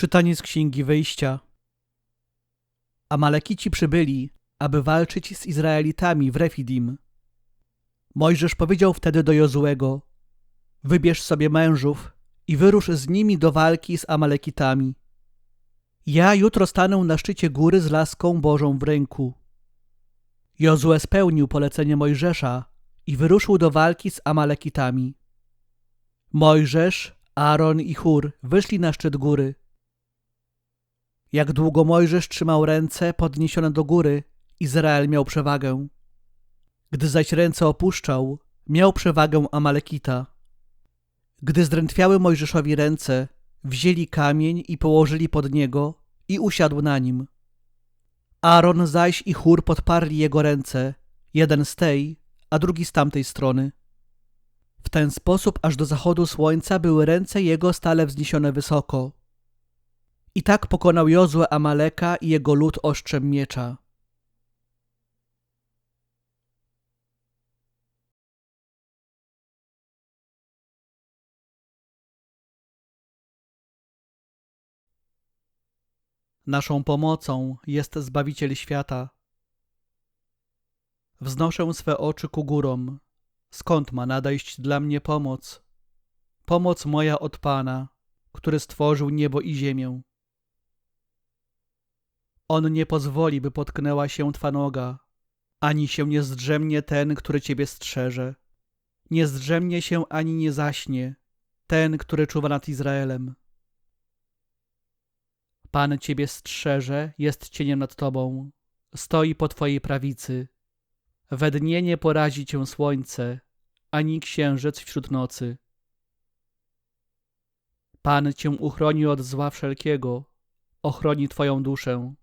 Czytanie z Księgi Wyjścia. Amalekici przybyli, aby walczyć z Izraelitami w Refidim. Mojżesz powiedział wtedy do Jozuego: Wybierz sobie mężów i wyrusz z nimi do walki z Amalekitami. Ja jutro stanę na szczycie góry z laską Bożą w ręku. Jozue spełnił polecenie Mojżesza i wyruszył do walki z Amalekitami. Mojżesz, Aaron i Hur wyszli na szczyt góry. Jak długo Mojżesz trzymał ręce podniesione do góry, Izrael miał przewagę. Gdy zaś ręce opuszczał, miał przewagę Amalekita. Gdy zdrętwiały Mojżeszowi ręce, wzięli kamień i położyli pod niego i usiadł na nim. Aaron zaś i Hur podparli jego ręce, jeden z tej, a drugi z tamtej strony. W ten sposób aż do zachodu słońca były ręce jego stale wzniesione wysoko. I tak pokonał Jozue Amaleka i jego lud ostrzem miecza. Naszą pomocą jest Zbawiciel świata. Wznoszę swe oczy ku górom. Skąd ma nadejść dla mnie pomoc? Pomoc moja od Pana, który stworzył niebo i ziemię. On nie pozwoli, by potknęła się Twa noga, ani się nie zdrzemnie ten, który Ciebie strzeże. Nie zdrzemnie się ani nie zaśnie ten, który czuwa nad Izraelem. Pan Ciebie strzeże, jest cieniem nad Tobą, stoi po Twojej prawicy. We dnie nie porazi Cię słońce, ani księżyc wśród nocy. Pan Cię uchroni od zła wszelkiego, ochroni Twoją duszę.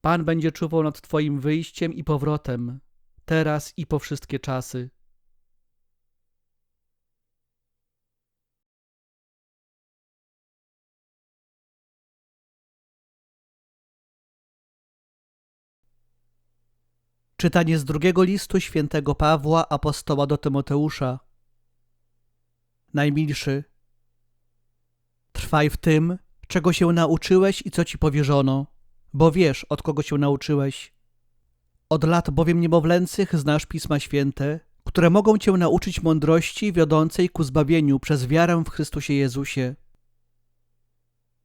Pan będzie czuwał nad Twoim wyjściem i powrotem, teraz i po wszystkie czasy. Czytanie z drugiego listu świętego Pawła apostoła do Tymoteusza. Najmilszy, trwaj w tym, czego się nauczyłeś i co ci powierzono, bo wiesz, od kogo się nauczyłeś. Od lat bowiem niemowlęcych znasz Pisma Święte, które mogą cię nauczyć mądrości wiodącej ku zbawieniu przez wiarę w Chrystusie Jezusie.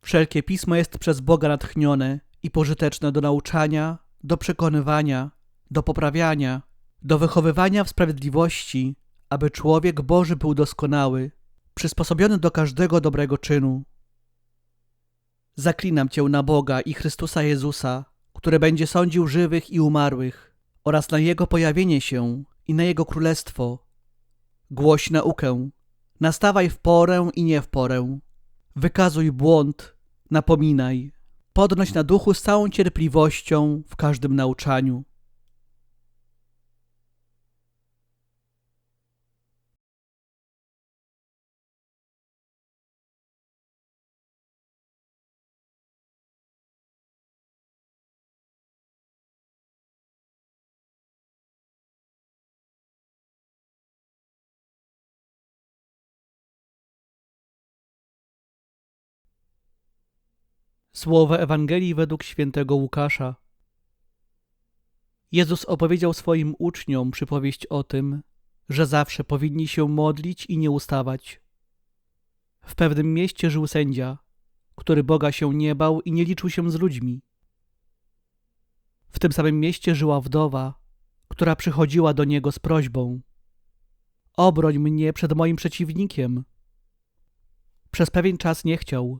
Wszelkie pismo jest przez Boga natchnione i pożyteczne do nauczania, do przekonywania, do poprawiania, do wychowywania w sprawiedliwości, aby człowiek Boży był doskonały, przysposobiony do każdego dobrego czynu. Zaklinam Cię na Boga i Chrystusa Jezusa, który będzie sądził żywych i umarłych, oraz na Jego pojawienie się i na Jego królestwo. Głoś naukę, nastawaj w porę i nie w porę. Wykazuj błąd, napominaj. Podnoś na duchu z całą cierpliwością w każdym nauczaniu. Słowa Ewangelii według świętego Łukasza. Jezus opowiedział swoim uczniom przypowieść o tym, że zawsze powinni się modlić i nie ustawać. W pewnym mieście żył sędzia, który Boga się nie bał i nie liczył się z ludźmi. W tym samym mieście żyła wdowa, która przychodziła do niego z prośbą: Obroń mnie przed moim przeciwnikiem. Przez pewien czas nie chciał,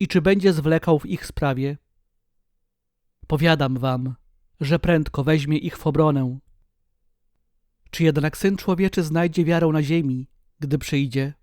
i czy będzie zwlekał w ich sprawie? Powiadam wam, że prędko weźmie ich w obronę. Czy jednak Syn Człowieczy znajdzie wiarę na ziemi, gdy przyjdzie?